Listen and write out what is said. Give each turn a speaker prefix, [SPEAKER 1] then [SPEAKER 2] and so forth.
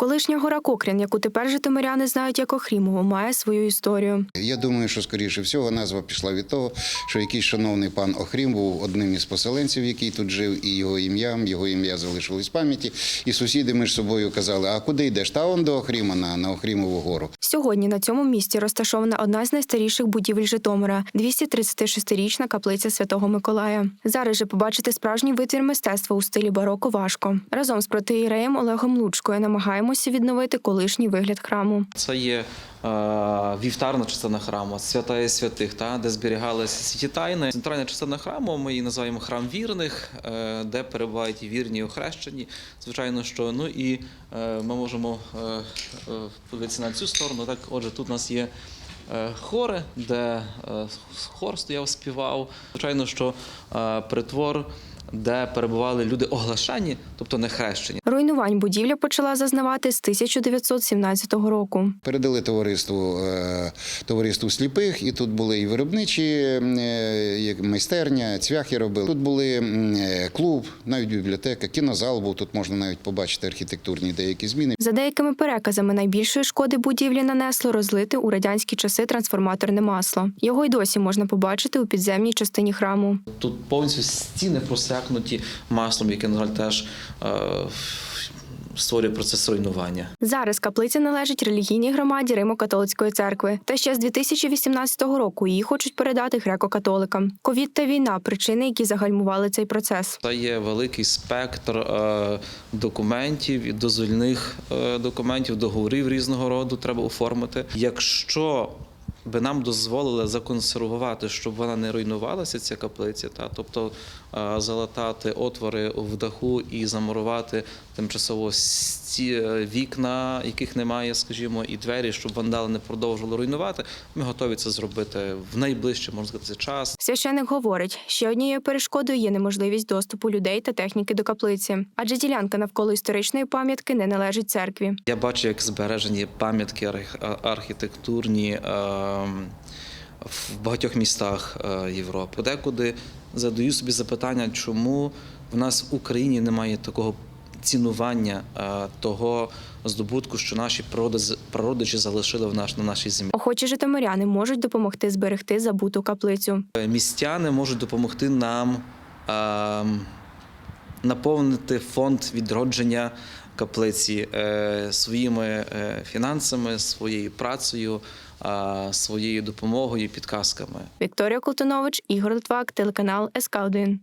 [SPEAKER 1] Колишня гора Кокрін, яку тепер житомиряни знають як Охрімову, має свою історію.
[SPEAKER 2] Я думаю, що скоріше всього назва пішла від того, що якийсь шановний пан Охрім був одним із поселенців, який тут жив, і його ім'ям, його ім'я залишилось в пам'яті. І сусіди між собою казали: А куди йдеш? Та он до Охріма на, на Охрімову гору.
[SPEAKER 1] Сьогодні на цьому місці розташована одна з найстаріших будівель Житомира 236-річна каплиця Святого Миколая. Зараз же побачити справжній витвір мистецтва у стилі бароко важко. Разом з протиєреєм Олегом Лучкою намагаємося відновити колишній вигляд храму.
[SPEAKER 3] Це є е, вівтарна частина храму, святая святих, та, де зберігалися святі тайни. Центральна частина храму ми її називаємо храм вірних, е, де перебувають і вірні і охрещені. Звичайно, що ну і е, ми можемо подивитися на цю сторону. Так, отже, тут у нас є. Хори, де хор стояв, співав. Звичайно, що притвор, де перебували люди оглашені, тобто не хрещені.
[SPEAKER 1] Руйнувань будівля почала зазнавати з 1917 року.
[SPEAKER 2] Передали товариству е, товариству сліпих, і тут були і виробничі е, як майстерня, цвяхи робили. Тут були е, клуб, навіть бібліотека, кінозал був. Тут можна навіть побачити архітектурні деякі зміни.
[SPEAKER 1] За деякими переказами, найбільшої шкоди будівлі нанесло розлите у радянські часи трансформаторне масло. Його й досі можна побачити у підземній частині храму.
[SPEAKER 3] Тут повністю стіни просякнуті маслом, яке, на жаль, теж е, створює процес руйнування.
[SPEAKER 1] Зараз каплиця належить релігійній громаді Римо-католицької церкви. Та ще з 2018 року її хочуть передати греко-католикам. Ковід та війна причини, які загальмували цей процес.
[SPEAKER 3] Та є великий спектр е, документів, і дозвільних е, документів, договорів різного роду треба оформити. Якщо би нам дозволили законсервувати, щоб вона не руйнувалася, ця каплиця, та тобто е, залатати отвори в даху і замурувати тимчасово сті, е, вікна, яких немає, скажімо, і двері, щоб вандали не продовжували руйнувати. Ми готові це зробити в найближчий, можна сказати, час.
[SPEAKER 1] Священик говорить, ще однією перешкодою є неможливість доступу людей та техніки до каплиці, адже ділянка навколо історичної пам'ятки не належить церкві.
[SPEAKER 3] Я бачу, як збережені пам'ятки арх- архітектурні е, в багатьох містах е, Європи. Декуди задаю собі запитання, чому в нас в Україні немає такого цінування е, того здобутку, що наші пророди- прародичі залишили в наш, на нашій землі.
[SPEAKER 1] Охочі житомиряни можуть допомогти зберегти забуту каплицю.
[SPEAKER 3] Е, Містяни можуть допомогти нам е, наповнити фонд відродження каплиці е, своїми е, фінансами, своєю працею, е, своєю допомогою, підказками.
[SPEAKER 1] Вікторія Колтунович, Ігор Литвак, телеканал СК 1